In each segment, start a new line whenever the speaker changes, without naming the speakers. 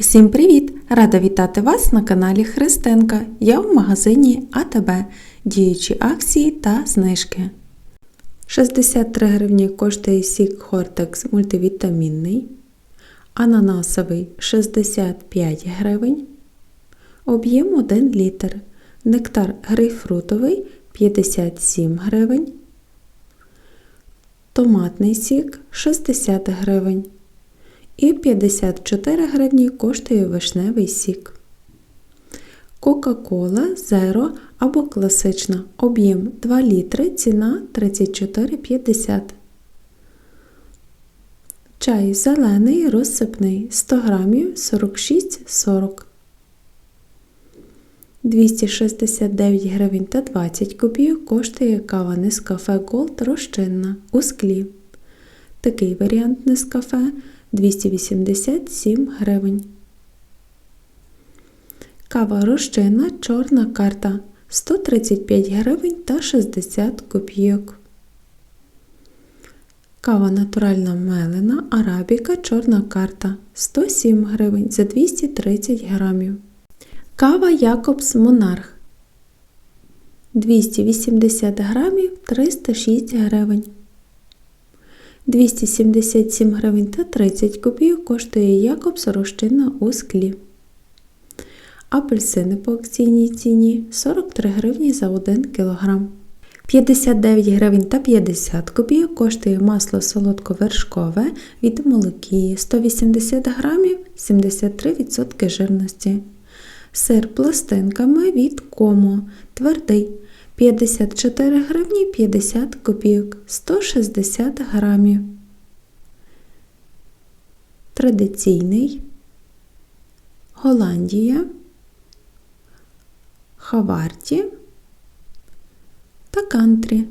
Усім привіт! Рада вітати вас на каналі Христинка. Я в магазині АТБ, діючі акції та знижки. 63 гривні коштує сік Хортекс мультивітамінний, ананасовий 65 гривень, об'єм 1 літр, нектар грейпфрутовий 57 гривень, томатний сік 60 гривень. І 54 гривні коштує вишневий сік. Кока-кола Зеро або класична. Об'єм 2 літри, ціна 34,50. Чай зелений розсипний 100 грамів 46,40. 269 гривень та 20 копійок коштує кава Нескафе Gold розчинна у склі. Такий варіант Нескафе 287 гривень. Кава розчина чорна карта 135 гривень та 60 копійок. Кава натуральна мелена арабіка чорна карта 107 гривень за 230 грамів. Кава Якобс Монарх 280 грамів 306 гривень. 277 гривень та 30 копійок коштує Якобс розчинна у склі. Апельсини по акційній ціні 43 гривні за 1 кг. 59 гривень та 50 копійок коштує масло солодковершкове від молокії 180 грамів 73% жирності. Сир пластинками від Комо твердий 54 гривні 50 копійок 160 грамів. Традиційний. Голландія, Хаварті. Та кантрі.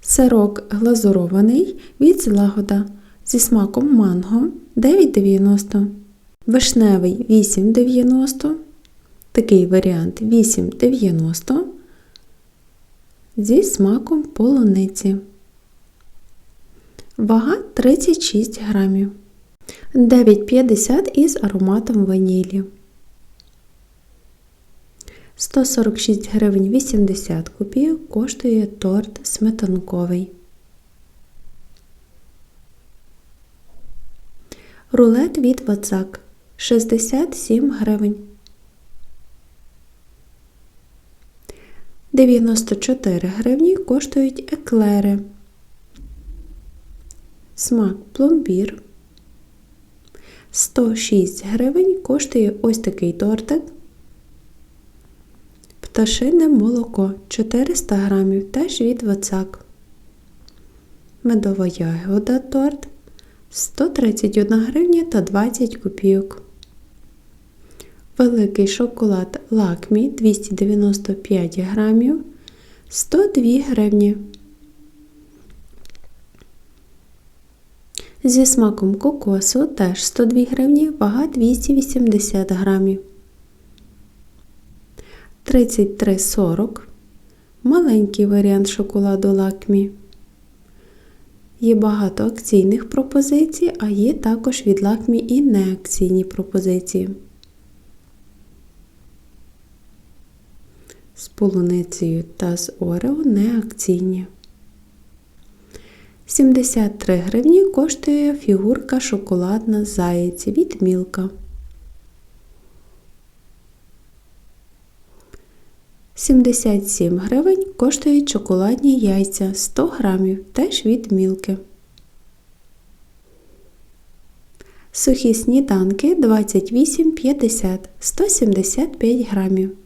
Сирок глазурований від злагода зі смаком манго 9,90, вишневий 8,90 Такий варіант 8,90 зі смаком полуниці. Вага 36 грамів. 9,50 із ароматом ванілі. 146 гривень 80 копійок коштує торт сметанковий. Рулет від Вацак 67 гривень. 94 гривні коштують еклери. Смак пломбір. 106 гривень коштує ось такий тортик. Пташине молоко 400 грамів теж від вацак. Медова ягода торт 131 гривня та 20 копійок. Великий шоколад лакмі 295 грамів 102 гривні. Зі смаком кокосу теж 102 гривні, вага 280 грамів. 33,40 маленький варіант шоколаду лакмі. Є багато акційних пропозицій, а є також від лакмі і неакційні пропозиції. З полуницею та з Орео неакційні. 73 гривні коштує фігурка шоколадна заєць від Мілка. 77 гривень коштують шоколадні яйця 100 грамів, теж від мілки. Сухі сніданки 28,50 175 грамів.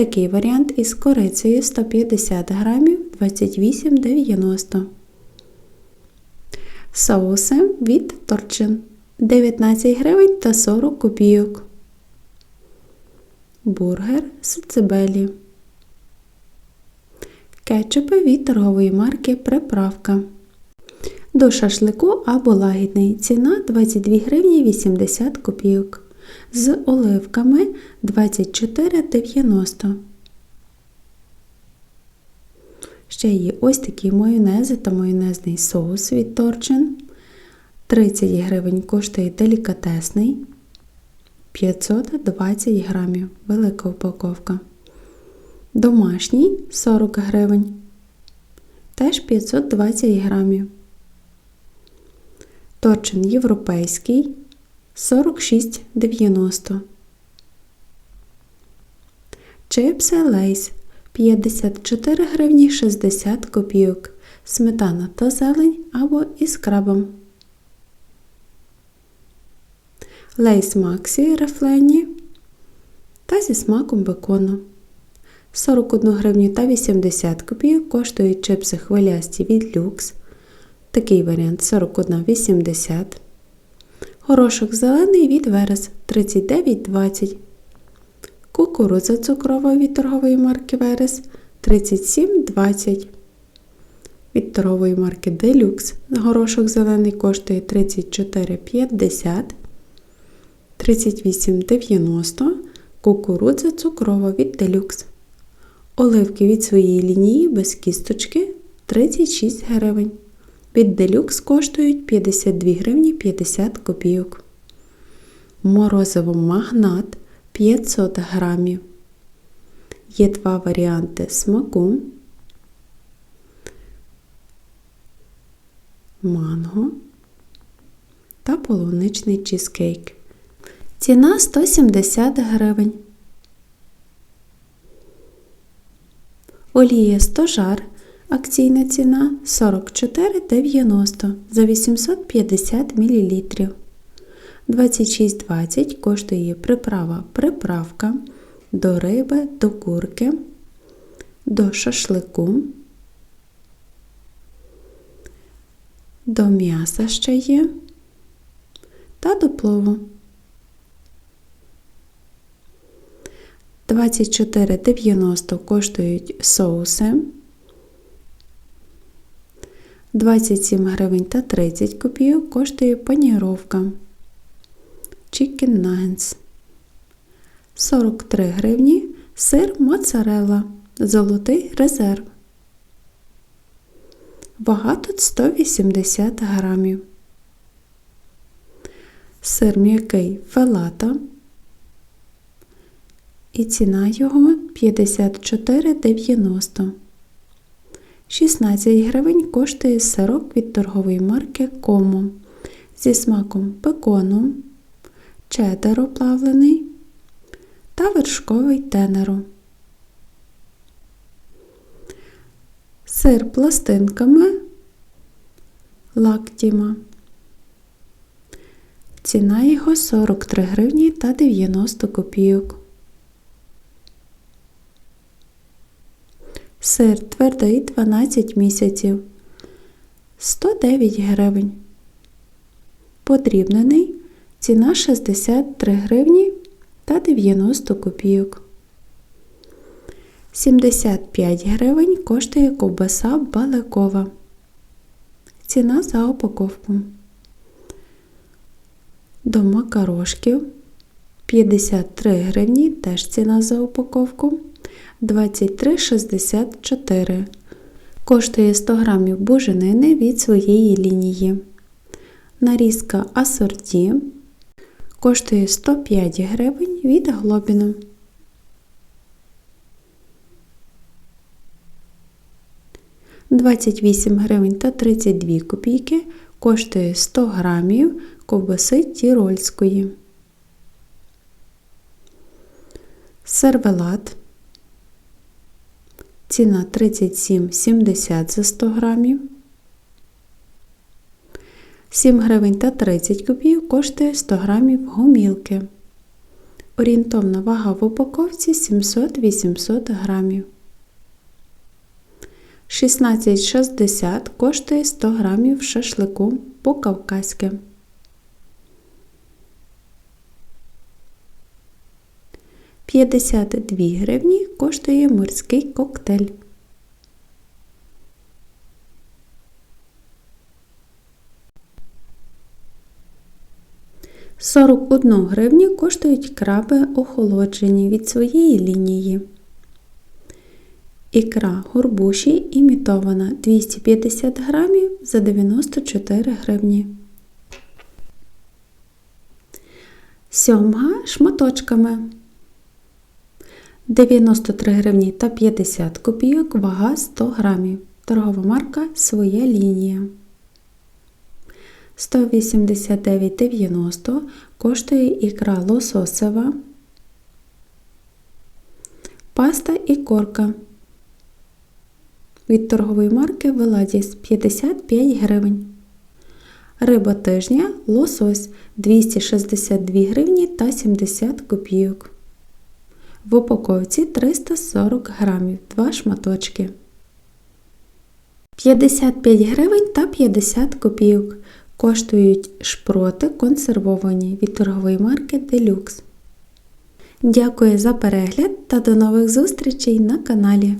Такий варіант із корицею 150 грамів 28,90. Соуси від Торчин 19 гривень та 40 копійок. Бургер з цибелі. Кетчупи від торгової марки Приправка. До шашлику або лагідний. Ціна 22 гривні 80 копійок з оливками 24,90. Ще є ось такі майонези та майонезний соус від Торчин 30 гривень коштує делікатесний. 520 грамів. Велика упаковка. Домашній 40 гривень. Теж 520 грамів. Торчин європейський 46,90. Чипси Лейс 54 гривні 60 копійок. Сметана та зелень або із крабом. Лейс Максі рефлені та зі смаком бекону. 41 гривню та 80 копійок коштують чипси хвилясті від люкс. Такий варіант 41,80. Горошок зелений від Верес 39,20. Кукурудза цукрова від торгової марки Верес 37,20. Від торгової марки Deluxe горошок зелений коштує 34,50. 38,90. Кукурудза цукрова від Deluxe. Оливки від своєї лінії без кісточки 36 гривень. Від Deluxe коштують 52 гривні 50 копійок. Морозиво магнат 500 грамів. Є два варіанти смаку. Манго та полуничний чизкейк. Ціна 170 гривень. Олія стожар. Акційна ціна 44,90 за 850 мл. 26,20 коштує приправа приправка до риби, до курки, до шашлику, до м'яса ще є та до плову. 24,90 коштують соуси. 27 гривень та 30 копійок коштує паніровка. Chicken Nuggets. 43 гривні сир моцарелла. Золотий резерв. Вага тут 180 грамів. Сир м'який фелата. І ціна його 54,90. 16 гривень коштує сирок від торгової марки Комо зі смаком пекону, чеддеру плавлений та вершковий тенеру. Сир пластинками лактіма. Ціна його 43 гривні та 90 копійок. Сир твердий 12 місяців 109 гривень. Подрібнений ціна 63 гривні та 90 копійок. 75 гривень коштує ковбаса баликова. Ціна за упаковку. До макарошків 53 гривні теж ціна за упаковку. 23,64. Коштує 100 грамів буженини від своєї лінії. Нарізка асорті коштує 105 гривень від глобіну. Двадцять вісім гривень та 32 копійки коштує 100 грамів ковбаси тірольської. Сервелат Ціна 37,70 за 100 грамів. 7 гривень та 30 копійок коштує 100 грамів гомілки. Орієнтовна вага в упаковці 700-800 грамів. 16,60 коштує 100 грамів шашлику по-кавказьки. 52 гривні коштує морський коктейль. Сорок одну гривню коштують краби охолоджені від своєї лінії. Ікра горбуші імітована 250 грамів за 94 гривні. Сьомга шматочками. 93 гривні та 50 копійок, вага 100 грамів. Торгова марка Своя лінія. 189,90 коштує ікра лососева. Паста і корка. Від торгової марки Веладіс 55 гривень. Риба тижня лосось 262 гривні та 70 копійок. В упаковці 340 грамів, 2 шматочки. 55 гривень та 50 копійок. Коштують шпроти консервовані від торгової марки Deluxe. Дякую за перегляд та до нових зустрічей на каналі.